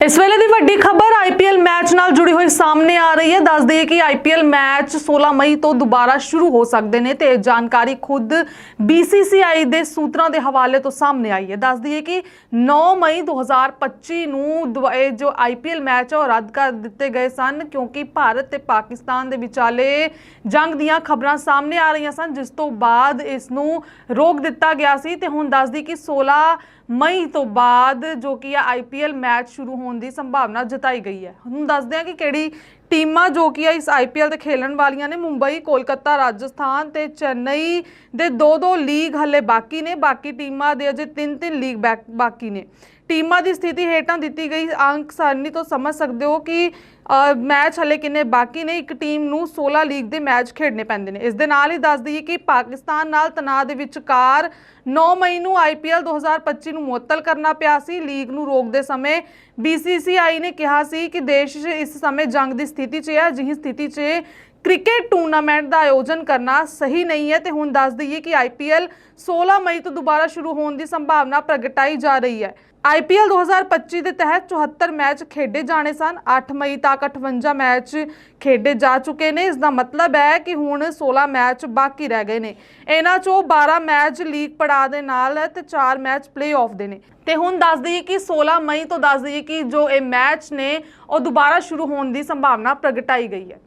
ਇਸ ਵੇਲੇ ਦੀ ਵੱਡੀ ਖਬਰ ਆਈਪੀਐਲ ਮੈਚ ਨਾਲ ਜੁੜੀ ਹੋਈ ਸਾਹਮਣੇ ਆ ਰਹੀ ਹੈ। ਦੱਸ ਦਈਏ ਕਿ ਆਈਪੀਐਲ ਮੈਚ 16 ਮਈ ਤੋਂ ਦੁਬਾਰਾ ਸ਼ੁਰੂ ਹੋ ਸਕਦੇ ਨੇ ਤੇ ਇਹ ਜਾਣਕਾਰੀ ਖੁਦ BCCI ਦੇ ਸੂਤਰਾਂ ਦੇ ਹਵਾਲੇ ਤੋਂ ਸਾਹਮਣੇ ਆਈ ਹੈ। ਦੱਸ ਦਈਏ ਕਿ 9 ਮਈ 2025 ਨੂੰ ਦੁਬ- ਇਹ ਜੋ ਆਈਪੀਐਲ ਮੈਚ ਹੈ ਉਹ ਰੱਦ ਕਰ ਦਿੱਤੇ ਗਏ ਸਨ ਕਿਉਂਕਿ ਭਾਰਤ ਤੇ ਪਾਕਿਸਤਾਨ ਦੇ ਵਿਚਾਲੇ ਜੰਗ ਦੀਆਂ ਖਬਰਾਂ ਸਾਹਮਣੇ ਆ ਰਹੀਆਂ ਸਨ, ਜਿਸ ਤੋਂ ਬਾਅਦ ਇਸ ਨੂੰ ਰੋਕ ਦਿੱਤਾ ਗਿਆ ਸੀ। ਤੇ ਹੁਣ ਦੱਸਦੀ ਕਿ 16 ਮਈ ਤੋਂ ਬਾਅਦ ਜੋ ਕਿ ਆ ਆਈਪੀਐਲ ਮੈਚ ਸ਼ੁਰੂ ਹੋਣ ਦੀ ਸੰਭਾਵਨਾ ਜਤਾਈ ਗਈ ਹੈ। ਹੁਣ ਦੱਸਦੇ ਹਾਂ ਕਿ ਕਿਹੜੀ ਟੀਮਾਂ ਜੋ ਕਿ ਆ ਇਸ ਆਈਪੀਐਲ ਤੇ ਖੇਲਣ ਵਾਲੀਆਂ ਨੇ, ਮੁੰਬਈ, ਕੋਲਕਾਤਾ, ਰਾਜਸਥਾਨ ਤੇ ਚੇਨਈ ਦੇ ਦੋ ਦੋ ਲੀਗ ਹੱਲੇ ਬਾਕੀ ਨੇ। ਬਾਕੀ ਟੀਮਾਂ ਦੇ ਅਜੇ ਤਿੰਨ ਤਿੰਨ ਲੀਗ ਬੈਕ- ਬਾਕੀ ਨੇ। ਟੀਮਾਂ ਦੀ ਸਥਿਤੀ ਹੇਠਾਂ ਦਿੱਤੀ ਗਈ ਅੰਕ ਸਾਰਣੀ ਤੋਂ ਸਮਝ ਸਕਦੇ ਹੋ ਕਿ ਮੈਚ ਹਲੇ ਕਿੰਨੇ ਬਾਕੀ ਨੇ। ਇੱਕ ਟੀਮ ਨੂੰ 16 ਲੀਗ ਦੇ ਮੈਚ ਖੇਡਣੇ ਪੈਂਦੇ ਨੇ। ਇਸ ਦੇ ਨਾਲ ਹੀ ਦੱਸ ਦਈਏ ਕਿ ਪਾਕਿਸਤਾਨ ਨਾਲ ਤਣਾਅ ਦੇ ਵਿਚਕਾਰ 9 ਮਈ ਨੂੰ ਆਈਪੀਐਲ 2025 ਨੂੰ ਮੁਅੱਤਲ ਕਰਨਾ ਪਿਆ ਸੀ। ਲੀਗ ਨੂੰ ਰੋਕਦੇ ਸਮੇਂ BCCI ਨੇ ਕਿਹਾ ਸੀ ਕਿ ਦੇਸ਼ ਇਸ ਸਮੇਂ ਜੰਗ ਦੀ ਸਥਿਤੀ 'ਚ ਹੈ ਅਜਿਹੀ ਸਥਿਤੀ 'ਚ ਕ੍ਰਿਕਟ ਟੂਰਨਾਮੈਂਟ ਦਾ ਆਯੋਜਨ ਕਰਨਾ ਸਹੀ ਨਹੀਂ ਹੈ ਤੇ ਹੁਣ ਦੱਸ ਦਈਏ ਕਿ ਆਈਪੀਐਲ 16 ਮਈ ਤੋਂ ਦੁਬਾਰਾ ਸ਼ੁਰੂ ਹੋਣ ਦੀ ਸੰਭਾਵਨਾ ਪ੍ਰਗਟਾਈ ਜਾ ਰਹੀ ਹੈ। ਆਈਪੀਐਲ 2025 ਦੇ ਤਹਿਤ 74 ਮੈਚ ਖੇਡੇ ਜਾਣੇ ਸਨ। 8 ਮਈ ਤੱਕ 58 ਮੈਚ ਖੇਡੇ ਜਾ ਚੁੱਕੇ ਨੇ। ਇਸ ਦਾ ਮਤਲਬ ਹੈ ਕਿ ਹੁਣ 16 ਮੈਚ ਬਾਕੀ ਰਹਿ ਗਏ ਨੇ। ਇਹਨਾਂ ਚੋਂ 12 ਮੈਚ ਲੀਗ ਪੜਾਅ ਦੇ ਨਾਲ ਹੈ ਤੇ 4 ਮੈਚ ਪਲੇਆਫ ਦੇ ਨੇ। ਤੇ ਹੁਣ ਦੱਸ ਦਈਏ ਕਿ 16 ਮਈ ਤੋਂ ਦੱਸ ਦਈਏ ਕਿ ਜੋ ਇਹ ਮੈਚ ਨੇ, ਉਹ ਦੁਬਾਰਾ ਸ਼ੁਰੂ ਹੋਣ ਦੀ ਸੰਭਾਵਨਾ ਪ੍ਰਗਟਾਈ ਗਈ ਹੈ।